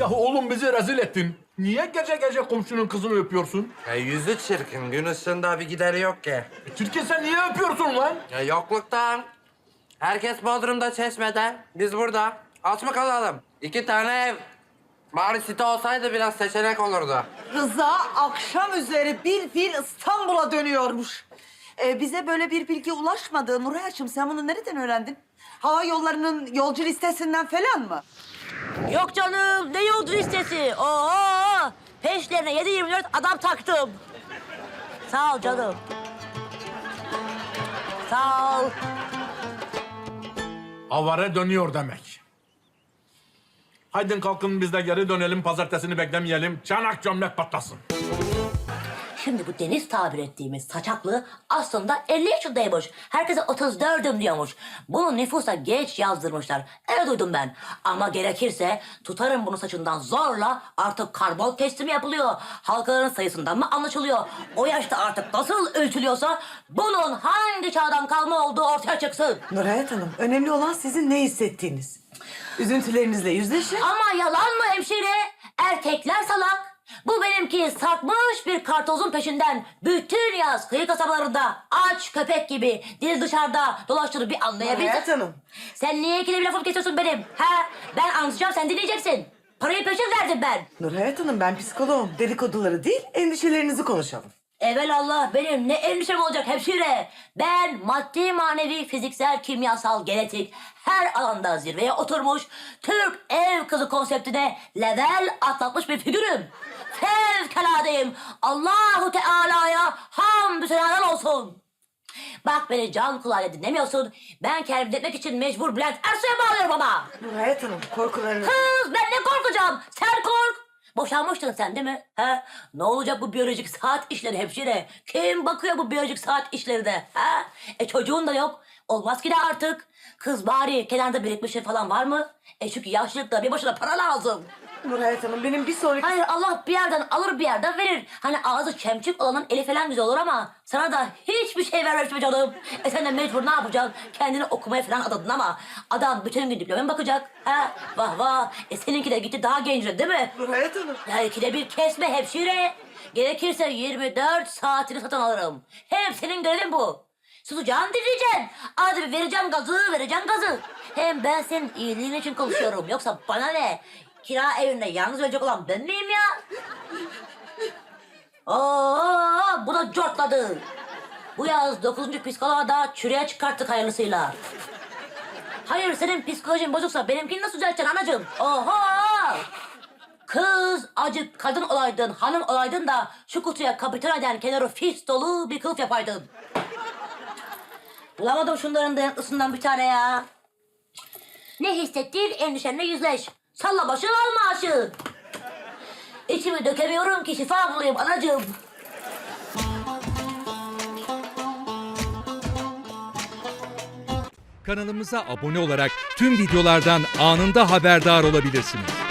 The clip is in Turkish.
Ya oğlum bizi rezil ettin. Niye gece gece komşunun kızını öpüyorsun? Ya yüzü çirkin. Gün ışığında bir gideri yok ki. E, Türkiye sen niye öpüyorsun lan? Ya yokluktan. Herkes Bodrum'da çeşmede. Biz burada. Aç mı kalalım? İki tane ev. Bari site olsaydı biraz seçenek olurdu. Rıza akşam üzeri bir fil İstanbul'a dönüyormuş. Ee, bize böyle bir bilgi ulaşmadı. Nuray'cığım sen bunu nereden öğrendin? Hava yollarının yolcu listesinden falan mı? Yok canım ne yolcu listesi. Oo, peşlerine 7-24 adam taktım. Sağ ol canım. Sağ ol. Avare dönüyor demek. Haydi kalkın biz de geri dönelim. Pazartesini beklemeyelim. Çanak gömlek patlasın. Şimdi bu Deniz tabir ettiğimiz saçaklı aslında 50 yaşındaymış. Herkese 34'üm diyormuş. Bunu nüfusa geç yazdırmışlar. Öyle duydum ben. Ama gerekirse tutarım bunu saçından zorla artık karbon testi mi yapılıyor? Halkaların sayısından mı anlaşılıyor? O yaşta artık nasıl ölçülüyorsa bunun hangi çağdan kalma olduğu ortaya çıksın. Nurayet Hanım önemli olan sizin ne hissettiğiniz. Üzüntülerinizle yüzleşin. Ama yalan mı hemşire? Erkekler salak. Bu benimki sarkmış bir kartozun peşinden bütün yaz kıyı kasabalarında aç köpek gibi dil dışarıda dolaştığını bir anlayabilsin. Nurayet Hanım. Sen niye ikide bir lafımı kesiyorsun benim? Ha? Ben anlatacağım sen dinleyeceksin. Parayı peşin verdim ben. Nurayet Hanım ben psikoloğum. Dedikoduları değil endişelerinizi konuşalım. Evelallah benim ne endişem olacak hemşire. Ben maddi, manevi, fiziksel, kimyasal, genetik her alanda zirveye oturmuş Türk ev kızı konseptine level atlatmış bir figürüm. Fevkaladeyim. Allahu Teala'ya hamdü senalar olsun. Bak beni can kulağıyla dinlemiyorsun. Ben kendimi dinletmek için mecbur Bülent Ersoy'a bağlıyorum ama. Nurayet Hanım korkularınız... Kız ben ne korkacağım? Sen kork. Boşanmıştın sen değil mi? He? Ne olacak bu biyolojik saat işleri hemşire? Kim bakıyor bu biyolojik saat işlerine? Ha? E çocuğun da yok. Olmaz ki de artık. Kız bari kenarda birikmiş şey falan var mı? E çünkü yaşlılıkta bir başına para lazım. Nurayet Hanım benim bir sonraki... Hayır Allah bir yerden alır bir yerden verir. Hani ağzı çemçük olanın eli falan güzel olur ama sana da hiçbir şey vermemiş be canım. E sen de mecbur ne yapacaksın? Kendini okumaya falan adadın ama adam bütün gün diplomaya bakacak? Ha? Vah vah. E seninki de gitti daha genç değil mi? Nurayet Hanım. Ya ikide bir kesme hemşire. Gerekirse 24 saatini satın alırım. Hem senin görevin bu. Susacaksın dinleyeceksin. Hadi vereceğim gazı, vereceğim gazı. Hem ben senin iyiliğin için konuşuyorum. Yoksa bana ne? Kira evinde yalnız ölecek olan ben miyim ya? Oo, bu da cortladı. Bu yaz 9. psikoloğa da çürüye çıkarttık hayırlısıyla. Hayır senin psikolojin bozuksa benimkini nasıl düzelteceksin anacığım? Oha! Kız acık kadın olaydın, hanım olaydın da şu kutuya kapitan eden kenarı fis dolu bir kılıf yapaydın. Bulamadım şunların dayanıklısından bir tane ya. Ne hissettiğin endişenle yüzleş. Salla başını al maaşı. İçimi dökemiyorum ki şifa bulayım anacığım. Kanalımıza abone olarak tüm videolardan anında haberdar olabilirsiniz.